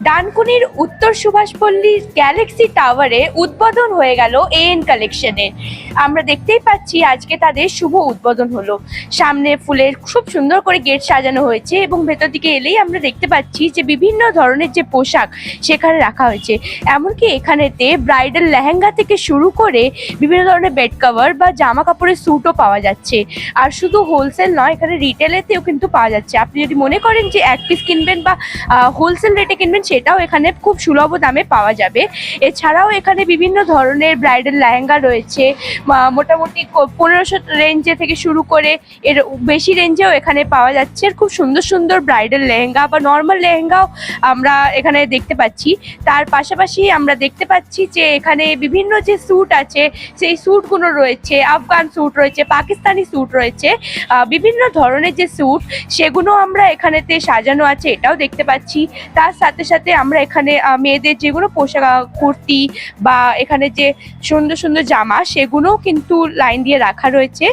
ডানকুনির উত্তর সুভাষপল্লীর গ্যালাক্সি টাওয়ারে উদ্বোধন হয়ে গেল এএন কালেকশনের আমরা দেখতেই পাচ্ছি আজকে তাদের শুভ উদ্বোধন হলো। সামনে ফুলের খুব সুন্দর করে গেট সাজানো হয়েছে এবং ভেতর দিকে এলেই আমরা দেখতে পাচ্ছি যে বিভিন্ন ধরনের যে পোশাক সেখানে রাখা হয়েছে। এমনকি এখানেতে ব্রাইডাল লেহেঙ্গা থেকে শুরু করে বিভিন্ন ধরনের বেড কভার বা জামা কাপড়ের স্যুটও পাওয়া যাচ্ছে। আর শুধু হোলসেল নয়, এখানে রিটেলেতেও কিন্তু পাওয়া যাচ্ছে। আপনি যদি মনে করেন যে এক পিস কিনবেন বা হোলসেল রেটে কিনবেন সেটাও এখানে খুব সুলভ দামে পাওয়া যাবে। এছাড়াও এখানে বিভিন্ন ধরনের ব্রাইডাল লেহেঙ্গা রয়েছে। মোটামুটি পনেরোশো রেঞ্জে থেকে শুরু করে এর বেশি রেঞ্জেও এখানে পাওয়া যাচ্ছে। খুব সুন্দর সুন্দর ব্রাইডাল লেহেঙ্গা বা নর্মাল লেহেঙ্গাও আমরা এখানে দেখতে পাচ্ছি। তার পাশাপাশি আমরা দেখতে পাচ্ছি যে এখানে বিভিন্ন যে স্যুট আছে, সেই স্যুটগুলো রয়েছে, আফগান স্যুট রয়েছে, পাকিস্তানি স্যুট রয়েছে বিভিন্ন ধরনের যে স্যুট সেগুলো আমরা এখানেতে সাজানো আছে, এটাও দেখতে পাচ্ছি। তার সাথে সাথে আমরা এখানে মেয়েদের যেগুলো পোশাক কুর্তি বা এখানে যে সুন্দর সুন্দর জামা সেগুলোও কিন্তু লাইন দিয়ে রাখা রয়েছে।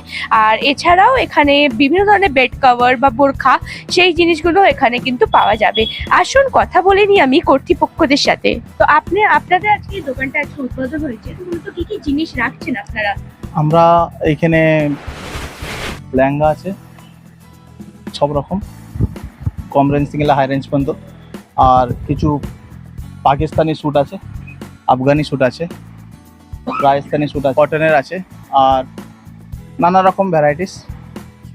আর এছাড়াও এখানে বিভিন্ন ধরনের বেড কভার বা বোরখা সেই জিনিসগুলো এখানে কিন্তু পাওয়া যাবে। আসুন কথা বলে নিই আমি কর্তৃপক্ষদের সাথে। তো আপনি, আপনাদের আজকে দোকানটা আজকে উদ্বোধন হয়েছে, তো কি কি জিনিস রাখছেন আপনারা? আমরা এখানে লেহেঙ্গা আছে, সব রকম। কম রেঞ্জ থেকে হাই রেঞ্জ পর্যন্ত। আর কিছু পাকিস্তানি স্যুট আছে আফগানি স্যুট আছে রাজস্থানি স্যুট আছে কটনের আছে আর নানা রকম ভ্যারাইটিস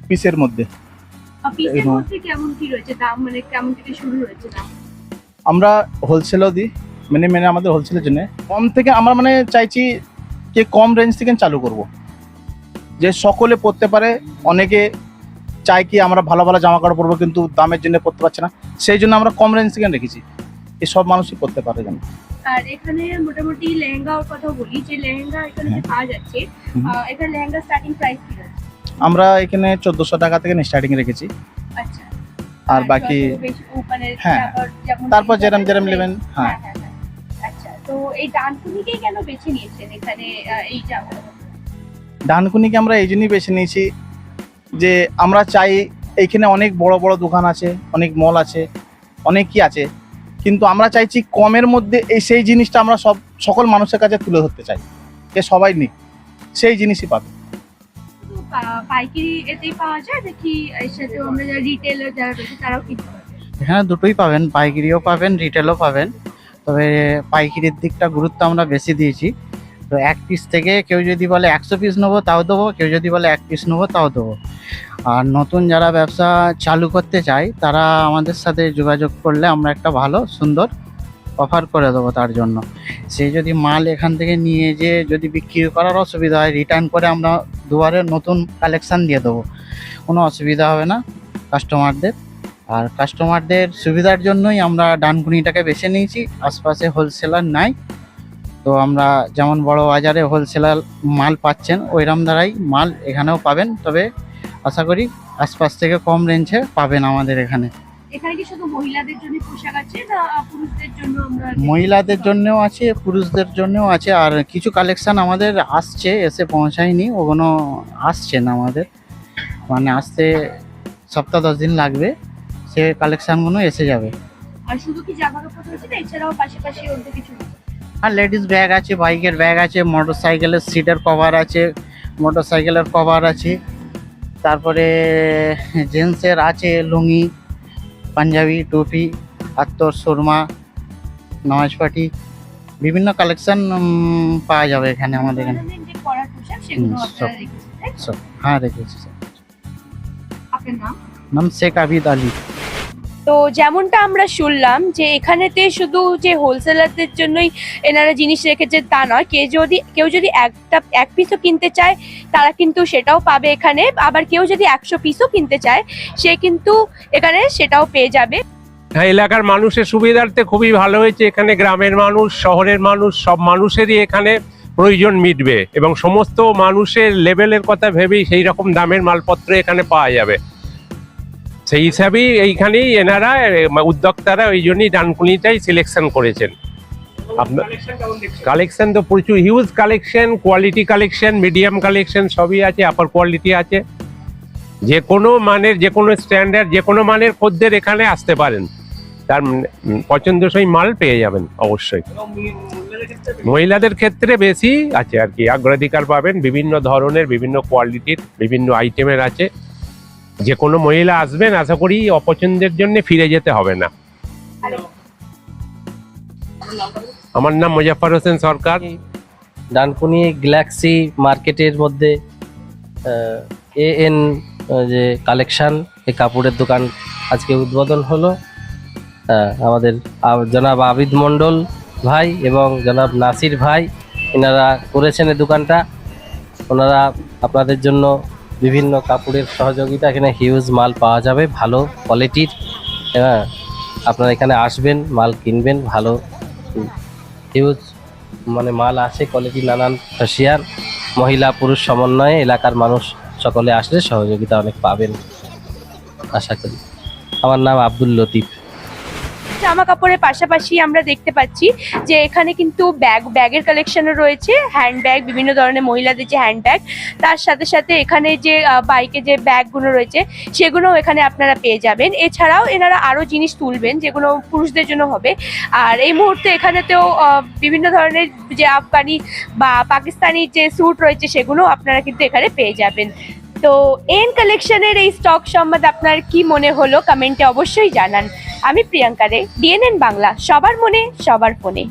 পিসের মধ্যে। মানে আমরা হোলসেলও দিই মানে মানে আমাদের হোলসেলের জন্য। কম থেকে আমরা মানে চাইছি যে কম রেঞ্জ থেকে চালু করব। যে সকলে পরতে পারে অনেকে চায় কি আমরা ভালো ভালো জামা কাপড় পরবো কিন্তু দামের জন্য পরতে পারছে না। সেই জন্য আমরা কম রেঞ্জ থেকে রেখেছি। এসব মানুষই পরতে পারে যেন আর এখানে মোটামুটি লেহেঙ্গার কথা বলি যে লেহেঙ্গা এখানে যে পাওয়া যাচ্ছে এখানে লেহেঙ্গা স্টার্টিং প্রাইস কি আমরা এখানে চোদ্দোশো টাকা থেকে স্টার্টিং রেখেছি। আচ্ছা। আর বাকি হ্যাঁ। তারপর যেরম যেরম নেবেন, হ্যাঁ। হ্যাঁ। হ্যাঁ আচ্ছা তো এই ডানকুনিকেই কেন বেছে নিয়েছেন এখানে এই জামাগুলো ডানকুনিকে আমরা এই জন্যই বেছে নিয়েছি যে আমরা চাই এইখানে অনেক বড় বড় দোকান আছে অনেক মল আছে অনেক কি আছে। কিন্তু আমরা চাইছি কমের মধ্যে এই সেই জিনিসটা আমরা সব সকল মানুষের কাছে তুলে ধরতে চাই যে সবাই নিক সেই জিনিসই পাবে। পাইকারি এতেই পাওয়া যায় নাকি এর সাথেও আমরা যারা রিটেলার যারা রয়েছে তারাও কিনতে পারবে? দুটোই পাবেন পাইকারিও পাবেন রিটেলও পাবেন। তবে পাইকারির দিকটা গুরুত্ব আমরা বেশি দিয়েছি। তো এক পিস থেকে কেউ যদি বলে একশো পিস নেব, তাও দেবো। কেউ যদি বলে এক পিস নেব, তাও দেবো। আর নতুন যারা ব্যবসা চালু করতে চায়, তারা আমাদের সাথে যোগাযোগ করলে আমরা একটা ভালো, সুন্দর অফার করে দেবো তার জন্য। সে যদি মাল এখান থেকে নিয়ে যে যদি বিক্রি করার অসুবিধা হয় রিটার্ন করে আমরা দুবারে নতুন কালেকশান দিয়ে দেবো। কোনো অসুবিধা হবে না কাস্টমারদের আর কাস্টমারদের সুবিধার জন্যই আমরা ডানকুনিটাকে বেছে নিয়েছি। আশপাশে হোলসেলার নাই। তো আমরা যেমন বড় বাজারে হোলসেলার মাল পাচ্ছেন ওইরকম দ্বারাই মাল এখানেও পাবেন। তবে আশা করি আশপাশ থেকে কম রেঞ্জে পাবেন আমাদের এখানে। এখানে কি শুধু মহিলাদের জন্য পোশাক আছে না পুরুষদের জন্য আমরা মহিলাদের জন্যও আছে পুরুষদের জন্যও আছে। আর কিছু কালেকশন আমাদের আসছে এসে পৌঁছায়নি ওগুলো আসছেন আমাদের। মানে আসতে সপ্তাহ দশ দিন লাগবে সে কালেকশানগুলো এসে যাবে। আর শুধু কি জামা কাপড় রয়েছে না এছাড়াও পাশাপাশি অন্য কিছু? আর লেডিস ব্যাগ আছে বাইকের ব্যাগ আছে মোটর সাইকেলের সিটের কভার আছে মোটর সাইকেলের কভার আছে তারপরে জেন্টসের আছে লুঙ্গি পাঞ্জাবি টুপি আত্মর সুরমা নামাজ পাটি বিভিন্ন কালেকশন পাওয়া যাবে এখানে আমাদের এখানে। হ্যাঁ রেখেছি স্যার। নাম শেখ আবিদ আলী। তো যেমনটা আমরা শুনলাম যে এখানেতে শুধু যে হোলসেলারদের জন্যই এনারা জিনিস রেখেছে তা নয়। কে যদি, কেউ যদি একটা, এক পিসও কিনতে চায়, তারা কিন্তু সেটাও পাবে এখানে। আবার কেউ যদি একশো পিসও কিনতে চায়, সে কিন্তু এখানে সেটাও পেয়ে যাবে। হ্যাঁ এলাকার মানুষের সুবিধার্থে খুবই ভালো হয়েছে। এখানে গ্রামের মানুষ, শহরের মানুষ, সব মানুষেরই এখানে প্রয়োজন মিটবে। এবং সমস্ত মানুষের লেভেলের কথা ভেবেই সেই রকম দামের মালপত্র এখানে পাওয়া যাবে। সেই হিসাবেই এইখানেই এনারা উদ্যোক্তারা ওই জন্যই ডানকুনিটাই সিলেকশন করেছেন। আপনার কালেকশন তো প্রচুর huge collection quality collection medium collection সবই আছে আপার কোয়ালিটি আছে। যে কোনো মানের যে কোনো স্ট্যান্ডার্ড যে কোনো মানের খদ্দের এখানে আসতে পারেন। তার উম, পছন্দসই মাল পেয়ে যাবেন অবশ্যই। মহিলাদের ক্ষেত্রে বেশি আছে আর কি অগ্রাধিকার পাবেন বিভিন্ন ধরনের বিভিন্ন কোয়ালিটির বিভিন্ন আইটেমের আছে। যে কোনো মহিলা আসবেন আশা করি অপছন্দের জন্য ফিরে যেতে হবে না। আমার নাম মুজাফর হোসেন সরকার। ডানকুনি গ্যালাক্সি মার্কেটের মধ্যে এ এন যে কালেকশান এই কাপড়ের দোকান আজকে উদ্বোধন হলো। আমাদের জনাব আবিদ মণ্ডল ভাই এবং জনাব নাসির ভাই এনারা করেছেন এই দোকানটা। ওনারা আপনাদের জন্য বিভিন্ন কাপড়ের সহযোগিতা, এখানে হিউজ মাল পাওয়া যাবে, ভালো কোয়ালিটির হ্যাঁ আপনারা এখানে আসবেন, মাল কিনবেন, ভালো হিউজ মানে মাল আছে কোয়ালিটি নানান ফেসিয়ার মহিলা, পুরুষ সমন্বয়ে এলাকার মানুষ সকলে আসলে সহযোগিতা অনেক পাবেন। আশা করি। আমার নাম আব্দুল লতিফ। জামা কাপড়ের পাশাপাশি আমরা দেখতে পাচ্ছি যে এখানে কিন্তু ব্যাগ, ব্যাগের কালেকশনও রয়েছে হ্যান্ড ব্যাগ বিভিন্ন ধরনের মহিলাদের যে হ্যান্ড ব্যাগ তার সাথে সাথে এখানে যে বাইকে যে ব্যাগগুলো রয়েছে, সেগুলোও এখানে আপনারা পেয়ে যাবেন। এছাড়াও এনারা আরও জিনিস তুলবেন যেগুলো পুরুষদের জন্য হবে। আর এই মুহূর্তে এখানেতেও বিভিন্ন ধরনের যে আফগানি বা পাকিস্তানি যে স্যুট রয়েছে, সেগুলো আপনারা কিন্তু এখানে পেয়ে যাবেন। তো এন কালেকশনের এই স্টক সম্বন্ধে আপনার কি মনে হলো? কমেন্টে অবশ্যই জানান। আমি প্রিয়াঙ্কা রে ডিএনএন বাংলা সবার মনে সবার ফোনে।